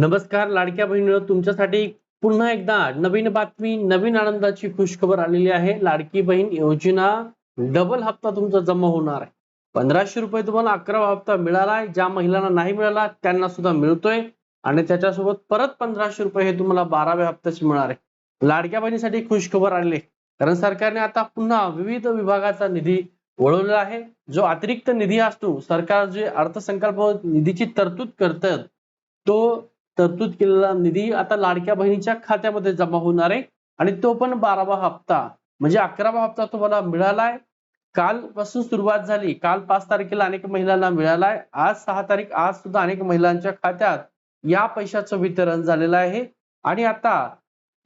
नमस्कार लाडक्या बहिणीनो तुमच्यासाठी पुन्हा एकदा नवीन बातमी नवीन आनंदाची खुशखबर आलेली आहे. लाडकी बहीण योजना डबल हप्ता तुमचा जमा होणार आहे. पंधराशे रुपये तुम्हाला अकरावा हप्ता मिळालाय. ज्या महिलांना नाही मिळाला त्यांना सुद्धा मिळतोय. आणि त्याच्यासोबत परत पंधराशे रुपये हे तुम्हाला बाराव्या हप्त्याचे मिळणार आहे. लाडक्या बहिणीसाठी खुशखबर आलेली कारण सरकारने आता पुन्हा विविध विभागाचा निधी वळवलेला आहे. जो अतिरिक्त निधी असतो सरकार जे अर्थसंकल्प निधीची तरतूद करतात तो तरतूद केलेला निधी आता लाडक्या बहिणीच्या खात्यामध्ये जमा होणार आहे. आणि तो पण बारावा हप्ता. म्हणजे अकरावा हप्ता तुम्हाला मिळालाय. कालपासून सुरुवात झाली. काल पाच तारखेला अनेक महिलांना मिळालाय. आज सहा तारीख आज सुद्धा अनेक महिलांच्या खात्यात या पैशाचं वितरण झालेलं आहे. आणि आता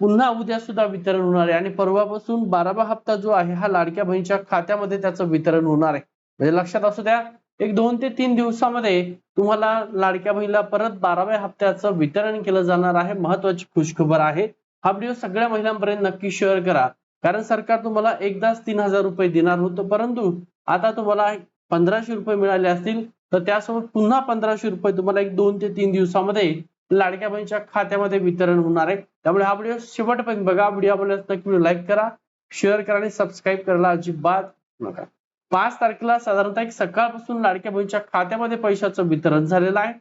पुन्हा उद्या सुद्धा वितरण होणार आहे. आणि परवापासून बारावा हप्ता जो आहे हा लाडक्या बहिणीच्या खात्यामध्ये त्याचं वितरण होणार आहे. म्हणजे लक्षात असू द्या एक दोन ते तीन दिवसामध्ये तुम्हाला लाडक्या बहिणीला परत बाराव्या हप्त्याचं वितरण केलं जाणार आहे. महत्वाची खुशखबर आहे. हा व्हिडिओ सगळ्या महिलांपर्यंत नक्की शेअर करा. कारण सरकार तुम्हाला एकदाच तीन हजार रुपये देणार होतं. परंतु आता तुम्हाला पंधराशे रुपये मिळाले असतील तर त्यासोबत पुन्हा पंधराशे रुपये तुम्हाला एक दोन ते तीन दिवसामध्ये लाडक्या बहिणीच्या खात्यामध्ये वितरण होणार आहे. त्यामुळे हा व्हिडिओ शेवटपर्यंत बघा. व्हिडिओ आवडल्यास नक्की लाईक करा शेअर करा आणि सबस्क्राईब करायला अजिबात नका. पाच तारखेला साधारणतः एक सकाळपासून लाडक्या बहिणीच्या खात्यामध्ये पैशाचं वितरण झालेलं आहे.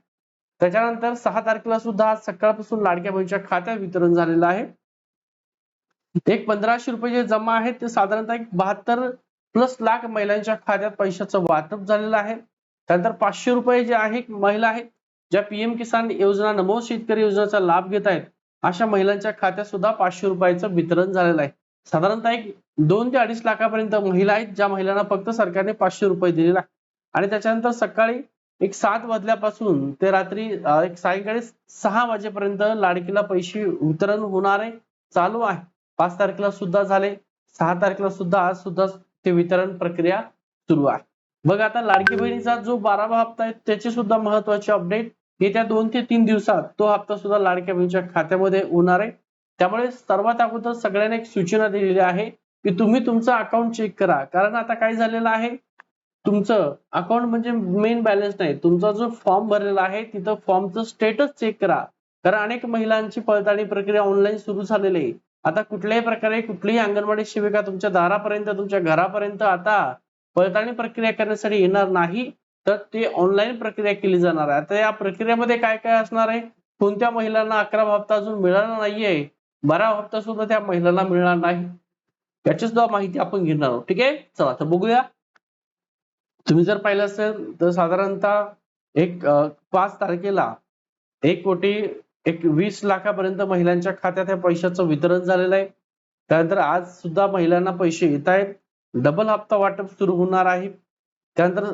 त्याच्यानंतर सहा तारखेला सुद्धा आज सकाळपासून लाडक्या बहिणीच्या खात्यात वितरण झालेलं आहे. एक पंधराशे रुपये जे जमा आहेत ते साधारणतः एक बहात्तर प्लस लाख महिलांच्या खात्यात पैशाचं वाटप झालेलं आहे. त्यानंतर पाचशे रुपये जे आहे महिला आहेत ज्या पीएम किसान योजना नमो शेतकरी योजनेचा लाभ घेत आहेत अशा महिलांच्या खात्यात सुद्धा पाचशे रुपयाचं वितरण झालेलं आहे. साधारणतः एक दोन ते अडीच लाखापर्यंत महिला आहेत ज्या महिलांना फक्त सरकारने पाचशे रुपये दिलेला आहे आणि त्याच्यानंतर सकाळी एक सात वाजल्यापासून ते रात्री एक सायंकाळी सहा वाजेपर्यंत लाडकीला पैसे वितरण होणार आहे चालू आहे. पाच तारखेला सुद्धा झाले सहा तारखेला सुद्धा आज सुद्धा ते वितरण प्रक्रिया सुरू आहे. बघ आता लाडकी बहिणीचा जो बारावा हप्ता आहे त्याची सुद्धा महत्वाची अपडेट येत्या दोन ते तीन दिवसात तो हप्ता सुद्धा लाडक्या बहिणीच्या खात्यामध्ये होणार आहे. त्यामुळे सर्वात अगोदर सगळ्यांना एक सूचना दिलेली आहे की तुम्ही तुमचं अकाउंट चेक करा. कारण आता काय झालेलं आहे? तुमचं अकाउंट म्हणजे मेन बॅलन्स नाही. तुमचा जो फॉर्म भरलेला आहे तिथं फॉर्मचं स्टेटस चेक करा. कारण अनेक महिलांची पडताळणी प्रक्रिया ऑनलाईन सुरू झालेली आहे. आता कुठल्याही प्रकारे कुठलीही अंगणवाडी सेविका तुमच्या दारापर्यंत तुमच्या घरापर्यंत आता पडताळणी प्रक्रिया करण्यासाठी येणार नाही तर ते ऑनलाईन प्रक्रिया केली जाणार आहे. आता या प्रक्रियेमध्ये काय काय असणार आहे? कोणत्या महिलांना अकरा हप्ता अजून मिळाला नाहीये? बारा हप्ता सुद्धा त्या महिलांना मिळणार नाही. याची सुद्धा माहिती आपण घेणार आहोत. ठीक आहे? चला तर बघूया. तुम्ही जर पाहिलं असेल तर साधारणतः एक पाच तारखेला एक कोटी एक वीस लाखापर्यंत महिलांच्या खात्यात या पैशाचं वितरण झालेलं आहे. त्यानंतर आज सुद्धा महिलांना पैसे येत आहेत. डबल हप्ता वाटप सुरू होणार आहे. त्यानंतर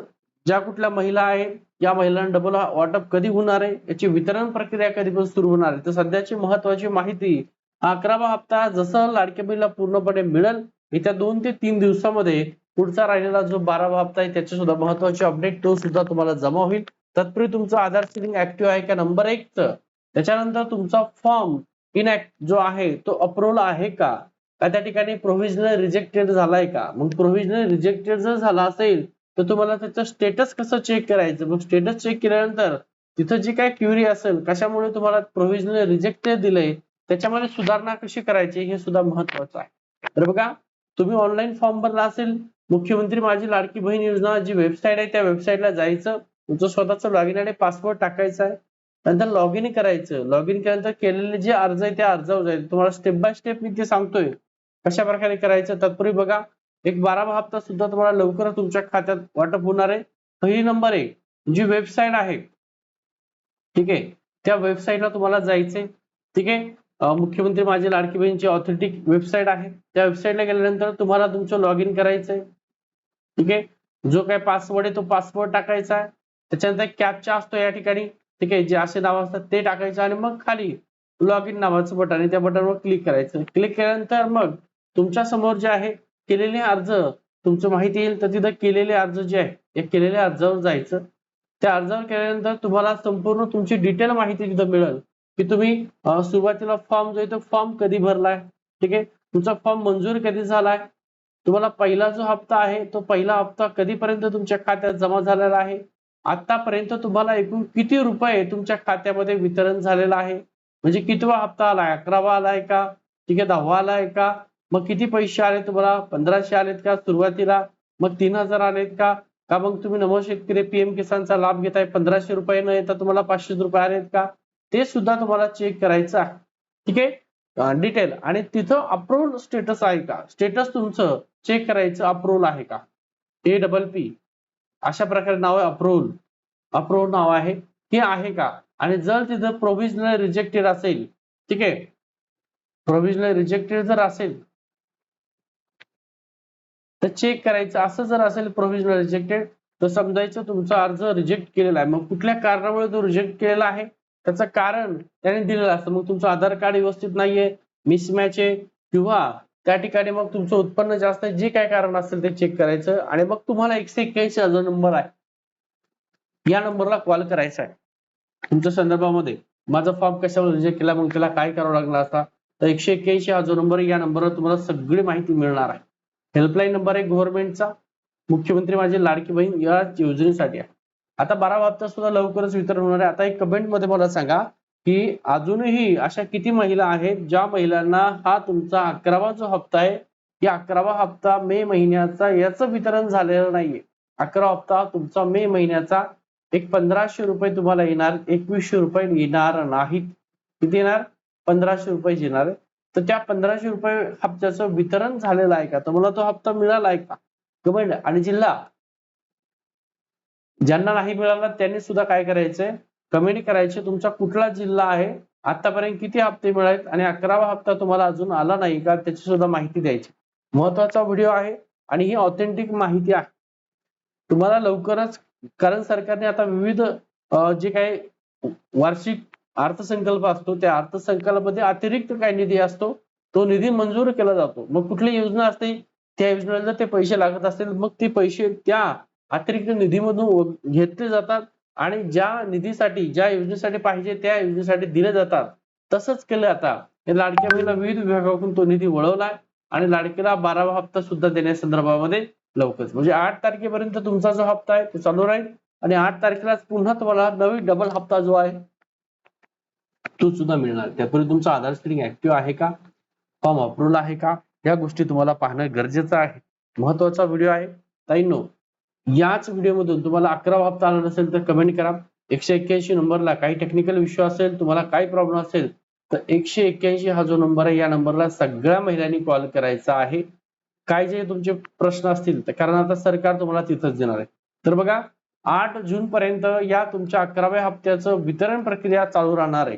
ज्या कुठल्या महिला आहेत या महिलांना डबल वाटप कधी होणार आहे? याची वितरण प्रक्रिया कधी पण सुरू होणार आहे. तर सध्याची महत्वाची माहिती अकरावा हप्ता जसं लाडक्या बहिणीला पूर्णपणे मिळेल येत्या दोन ते तीन दिवसामध्ये पुढचा राहिलेला जो बारावा हप्ता आहे त्याचे सुद्धा महत्त्वाचे अपडेट तो सुद्धा तुम्हाला जमा होईल. तत्पूर्वी तुमचं आधार सिलिंग ऍक्टिव्ह आहे का? नंबर एक त्याच्यानंतर तुमचा फॉर्म इनॅक्ट जो आहे तो अप्रुव्हल आहे का? का त्या ठिकाणी प्रोव्हिजनल रिजेक्टेड झालाय का? मग प्रोव्हिजनल रिजेक्टेड जर झाला असेल तर तुम्हाला त्याचं स्टेटस कसं चेक करायचं? मग स्टेटस चेक केल्यानंतर तिथं जी काय क्युरी असेल कशामुळे तुम्हाला प्रोव्हिजनल रिजेक्टेड दिलंय त्याच्यामध्ये सुधारणा कशी करायची हे सुद्धा महत्वाचं आहे. तर बघा तुम्ही ऑनलाईन फॉर्म भरला असेल मुख्यमंत्री माझी लाडकी बहीण योजना जी वेबसाईट आहे त्या वेबसाईटला जायचं तुमचं स्वतःचं लॉगिन आणि पासवर्ड टाकायचा आहे. नंतर लॉग इन करायचं. लॉग इन केल्यानंतर केलेले जे अर्ज आहे त्या अर्जावर जाईल तुम्हाला स्टेप बाय स्टेप मी ते सांगतोय. कशा प्रकारे करायचं? तत्पूर्वी बघा एक बारावा हप्ता सुद्धा तुम्हाला लवकरच तुमच्या खात्यात वाटप होणार आहे. पहिली नंबर एक. जी वेबसाईट आहे ठीक आहे त्या वेबसाईटला तुम्हाला जायचंय ठीक आहे? मुख्यमंत्री माझी लाडकी बहीणची ऑथेंटिक वेबसाईट आहे. त्या वेबसाईटला गेल्यानंतर तुम्हाला तुमचं लॉग इन करायचंय ठीक आहे? जो काय पासवर्ड आहे तो पासवर्ड टाकायचा आहे. त्याच्यानंतर कॅपचा असतो या ठिकाणी. ठीक आहे? जे असे नाव असतात ते टाकायचं आणि मग खाली लॉग इन नावाचं बटन आहे. त्या बटनवर क्लिक करायचं. क्लिक केल्यानंतर मग तुमच्यासमोर जे आहे केलेले अर्ज तुमचं माहिती येईल तर तिथं केलेले अर्ज जे आहे या केलेल्या अर्जावर जायचं. त्या अर्जावर केल्यानंतर तुम्हाला संपूर्ण तुमची डिटेल माहिती तिथं मिळेल. की तुम्ही सुरुवातीला फॉर्म जो आहे तो फॉर्म कधी भरलाय? ठीक आहे? तुमचा फॉर्म मंजूर कधी झालाय? तुम्हाला पहिला जो हप्ता आहे तो पहिला हप्ता कधीपर्यंत तुमच्या खात्यात जमा झालेला आहे? आतापर्यंत तुम्हाला एकूण किती रुपये तुमच्या खात्यामध्ये वितरण झालेलं आहे? म्हणजे कितवा हप्ता आलाय? अकरावा आलाय का? ठीक आहे दहावा आलाय का? मग किती पैसे आले तुम्हाला? पंधराशे आलेत का सुरुवातीला? मग तीन हजार आलेत का? का मग तुम्ही नमो शेतकरी पीएम किसानचा लाभ घेताय? पंधराशे रुपये न येता तुम्हाला पाचशे रुपये आलेत का? ते सुद्धा तुम्हाला चेक करायचं आहे. ठीक आहे? डिटेल आणि तिथं अप्रूव्हल स्टेटस आहे का? स्टेटस तुमचं चेक करायचं अप्रूव्हल आहे का? ए डबल पी अशा प्रकारे नाव आहे अप्रूव्हल अप्रूव्हल नाव आहे. हे आहे का? आणि जर तिथं प्रोव्हिजनल रिजेक्टेड असेल ठीक आहे? प्रोव्हिजनल रिजेक्टेड जर असेल तर चेक करायचं. असं जर असेल प्रोव्हिजनल रिजेक्टेड तर समजायचं तुमचा अर्ज रिजेक्ट केलेला आहे. मग कुठल्या कारणामुळे तो रिजेक्ट केलेला आहे? त्याचं कारण त्याने दिलेलं असतं. मग तुमचं आधार कार्ड व्यवस्थित नाहीये मिसमॅच आहे किंवा त्या ठिकाणी मग तुमचं उत्पन्न जास्त आहे जे काय कारण असेल ते चेक करायचं आणि मग तुम्हाला एकशे एक्क्याऐंशी हा जो नंबर आहे या नंबरला कॉल करायचा आहे. तुमच्या संदर्भामध्ये माझा फॉर्म कशावर रिजेक्ट केला मग त्याला काय करावं लागणार असता तर एकशे एक्क्याऐंशी हा जो नंबर या नंबरवर तुम्हाला सगळी माहिती मिळणार आहे. हेल्पलाईन नंबर आहे गव्हर्नमेंटचा मुख्यमंत्री माझी लाडकी बहीण या योजनेसाठी आहे. आता बारा हप्ता सुद्धा लवकरच वितरण होणार आहे. आता एक कमेंटमध्ये मला सांगा की अजूनही अशा किती महिला आहेत ज्या महिलांना हा तुमचा अकरावा जो हप्ता आहे या अकरावा हप्ता मे महिन्याचा याचं वितरण झालेलं नाहीये. अकरा हप्ता तुमचा मे महिन्याचा एक पंधराशे रुपये तुम्हाला येणार एकवीसशे रुपये येणार नाहीत. किती येणार? पंधराशे रुपये येणार तर त्या पंधराशे रुपये हप्त्याचं वितरण झालेलं आहे का? तुम्हाला तो हप्ता मिळाला आहे का? कमेंट आणि जिल्हा ज्यांना नाही मिळाला त्यांनी सुद्धा काय करायचंय कमेंट करायचे. तुमचा कुठला जिल्हा आहे? आतापर्यंत किती हप्ते मिळालेत? आणि अकरावा हप्ता तुम्हाला अजून आला नाही का? त्याची सुद्धा माहिती द्यायची. महत्त्वाचा व्हिडिओ आहे आणि ही ऑथेंटिक माहिती आहे. तुम्हाला लवकरच कारण सरकारने आता विविध जे काही वार्षिक अर्थसंकल्प असतो त्या अर्थसंकल्पामध्ये अतिरिक्त काय निधी असतो तो निधी मंजूर केला जातो. मग कुठली योजना असते? त्या योजनेला जर ते पैसे लागत असतील मग ते पैसे त्या अतिरिक्त निधीमधून घेतले जातात आणि ज्या निधीसाठी ज्या योजनेसाठी पाहिजे त्या योजनेसाठी दिले जातात. तसंच केलं आता. हे लाडक्या बहिणीला विविध विभागातून तो निधी वळवलाय आणि लाडकीला बारावा हप्ता सुद्धा देण्यासंदर्भामध्ये लवकरच. म्हणजे आठ तारखेपर्यंत तुमचा जो हप्ता आहे तो चालू राहील आणि आठ तारखेला पुन्हा तुम्हाला नवीन डबल हप्ता जो आहे तो सुद्धा मिळणार. त्यापूर्वी तुमचा आधार स्क्रीन ऍक्टिव्ह आहे का? फॉर्म अप्रूव्हल आहे का? या गोष्टी तुम्हाला पाहणं गरजेचं आहे. महत्त्वाचा व्हिडिओ आहे. ताईंनो याच व्हिडिओमधून तुम्हाला अकरा हप्ता आला नसेल तर कमेंट करा. एकशे एक्क्याऐंशी नंबरला काही टेक्निकल इश्यू असेल तुम्हाला काही प्रॉब्लेम असेल तर एकशे एक्क्याऐंशी हा जो नंबर आहे या नंबरला सगळ्या महिलांनी कॉल करायचा आहे. काय जे तुमचे प्रश्न असतील तर कारण आता सरकार तुम्हाला तिथंच देणार आहे. तर बघा आठ जून पर्यंत या तुमच्या अकराव्या हप्त्याचं वितरण प्रक्रिया चालू राहणार आहे.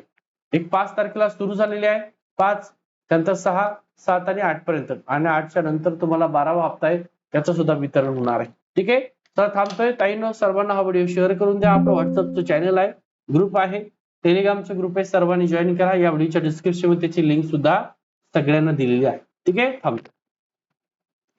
एक पाच तारखेला सुरू झालेली आहे. पाच त्यानंतर सहा सात आणि आठ पर्यंत. आणि आठच्या नंतर तुम्हाला बारावा हप्ता आहे त्याचं सुद्धा वितरण होणार आहे. ठीक आहे? तर थांबतोय. ताईनं सर्वांना हा व्हिडिओ शेअर करून द्या. आपलं व्हॉट्सअपचं चॅनल आहे. ग्रुप आहे. टेलिग्रामचं ग्रुप आहे. सर्वांनी जॉईन करा. या व्हिडिओच्या डिस्क्रिप्शनमध्ये त्याची लिंक सुद्धा सगळ्यांना दिलेली आहे. ठीक आहे? थांबतो